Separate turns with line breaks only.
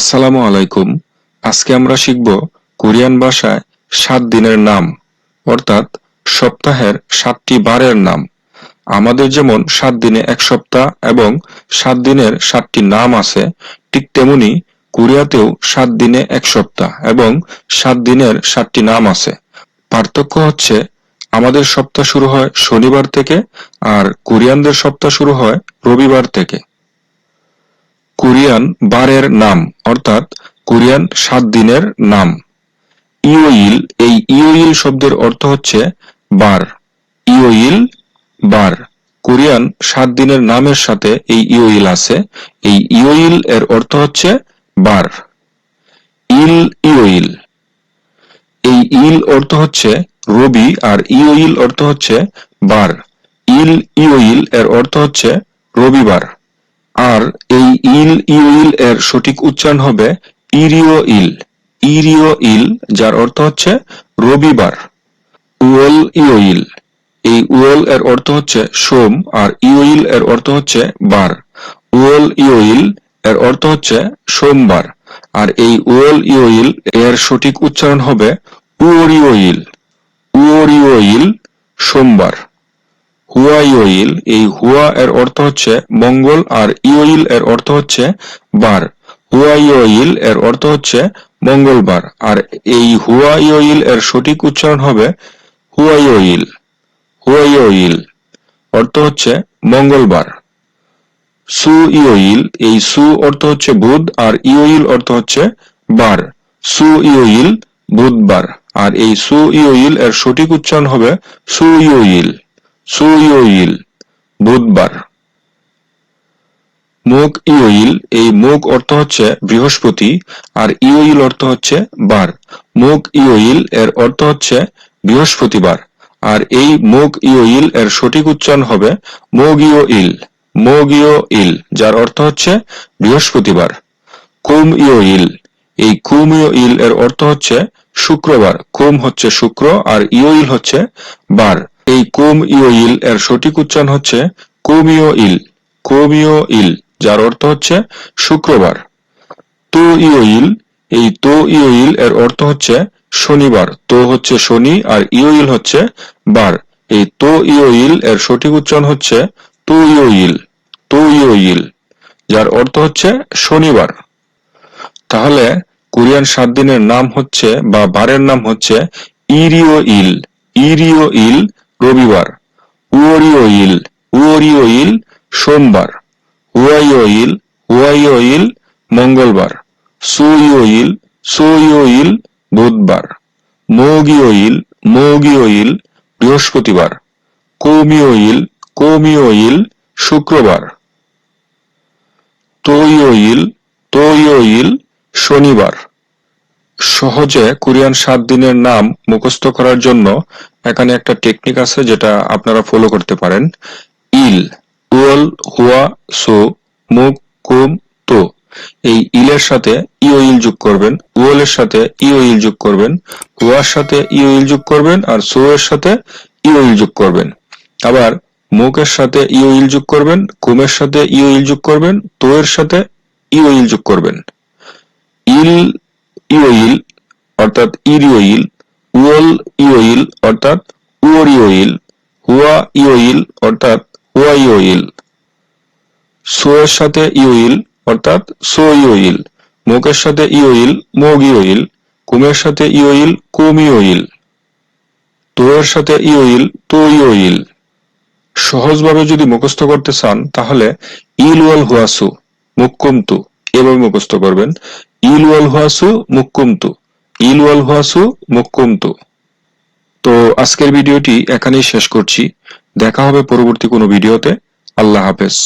আসসালামু আলাইকুম। আজকে আমরা শিখব কোরিয়ান ভাষায় সাত দিনের নাম, অর্থাৎ সপ্তাহের সাতটি বারের নাম। আমাদের যেমন সাত দিনে এক সপ্তাহ এবং সাত দিনের সাতটি নাম আছে, ঠিক তেমনি কোরিয়াতেও সাত দিনে এক সপ্তাহ এবং সাত দিনের সাতটি নাম আছে। পার্থক্য হচ্ছে, আমাদের সপ্তাহ শুরু হয় শনিবার থেকে আর কোরিয়ানদের সপ্তাহ শুরু হয় রবিবার থেকে। কোরিয়ান বারের নাম, অর্থাৎ কোরিয়ান সাত দিনের নাম। ইওইল, এই ইওইল শব্দের অর্থ হচ্ছে বার। ইওইল, বার। কোরিয়ান সাত দিনের নামের সাথে এই ইওইল আছে। এই ইওইল এর অর্থ হচ্ছে বার। ইল ইওইল। এই ইল অর্থ হচ্ছে রবি আর ইওইল অর্থ হচ্ছে বার। ইল ইওইল এর অর্থ হচ্ছে রবিবার। আর এই ইল ইউইল এর সঠিক উচ্চারণ হবে ইরিও ইল। ইরিও ইল, যার অর্থ হচ্ছে রবিবার। উওল ইওইল এই উওল এর অর্থ হচ্ছে সোম আর ইওইল এর অর্থ হচ্ছে বার। উওল ইওইল এর অর্থ হচ্ছে সোমবার। আর এই উওল ইওইল এর সঠিক উচ্চারণ হবে উওরিওইল উওরিওইল সোমবার। হুয়া ইওইল এই হুয়া এর অর্থ হচ্ছে মঙ্গল আর ইওইল এর অর্থ হচ্ছে বার। হুয়া ইওইল এর অর্থ হচ্ছে মঙ্গলবার, আর এই হুয়া ইওইল এর সঠিক উচ্চারণ হবে হুয়া ইওইল হুয়া ইওইল অর্থ হচ্ছে মঙ্গলবার। সু ইওইল এই সু অর্থ হচ্ছে বুধ আর ইওইল অর্থ হচ্ছে বার। সু ইওইল বুধবার, আর এই সু ইওইল এর সঠিক উচ্চারণ হবে সু ইওইল সুইওইল বুধবার। মুখ ইওইল এই মুখ অর্থ হচ্ছে বৃহস্পতি, আর ইওইল অর্থ হচ্ছে বার। মুখ ইওইল এর অর্থ হচ্ছে বৃহস্পতিবার, আর এই মুখ ইওইল এর সঠিক উচ্চারণ হবে মোগিও ইল মোগিও ইল যার অর্থ হচ্ছে বৃহস্পতিবার। কুম ইওইল এই কুমিও ইল এর অর্থ হচ্ছে শুক্রবার। কুম হচ্ছে শুক্র, আর ইওইল হচ্ছে বার। এই কুম ইওইল এর সঠিক উচ্চারণ হচ্ছে কুমিও ইল কুমিও ইল, যার অর্থ হচ্ছে শুক্রবার। তো ইওইল এই তো ইওইল এর অর্থ হচ্ছে শনিবার। তো হচ্ছে শনি আর ইওইল হচ্ছে বার। এই তো ইওইল এর সঠিক উচ্চারণ হচ্ছে তো ইওইল তো ইওইল যার অর্থ হচ্ছে শনিবার। তাহলে কোরিয়ান সাত দিনের নাম হচ্ছে বা বারের নাম হচ্ছে ইরিও ইল ইরিও ইল রবিবার। উওরিও ইল উওরিও ইল সোমবার। হুয়াইও ইল হুয়াইও ইল মঙ্গলবার। সুইও ইল সুইও ইল বুধবার। মৌগিও ইল মৌগিও ইল বৃহস্পতিবার। কৌমিও ইল কৌমিও ইল শুক্রবার। তোইও ইল তোইও ইল শনিবার। সহজে কোরিয়ান সাত দিনের নাম মুখস্থ করার জন্য এখানে একটা টেকনিক আছে যেটা আপনারা ফলো করতে পারেন। ইল, উল, হুয়া, সো মুখ কুম, তো। এই ইলের সাথে ইও ইল যোগ করবেন, উয়েলের সাথে ইও ইল যোগ করবেন, হুয়ার সাথে ইও ইল যোগ করবেন, আর সো এর সাথে ইও ইল যোগ করবেন। আবার মুখের সাথে ইও ইল যোগ করবেন, কুমের সাথে ইও ইল যোগ করবেন তো এর সাথে ইও ইল যোগ করবেন। ইল ইওইল, অর্থাৎ ইরিওইল, উওল ইওইল, অর্থাৎ উওরিওইল, হুয়া ইওইল, অর্থাৎ হুয়া ইওইল। সো এর সাথে ইওইল, অর্থাৎ সো ইওইল। মুখের সাথে ইওইল, মোগ ইওইল। কুমের সাথে ইওইল, কুম ইওইল। তো এর সাথে ইওইল, তো ইওইল। সহজভাবে যদি মুখস্থ করতে চান, তাহলে ইল ওয়াল হুয়াসু মুক্কুমতু এভাবে মুখস্থ করবেন। ইল ওয়াল হাসু মুক্কুমতু। ইল ওয়াল হাসু মুক্কুমতু। তো আজকের ভিডিওটি এখানেই শেষ করছি। দেখা হবে পরবর্তী কোনো ভিডিওতে। আল্লাহ হাফেজ।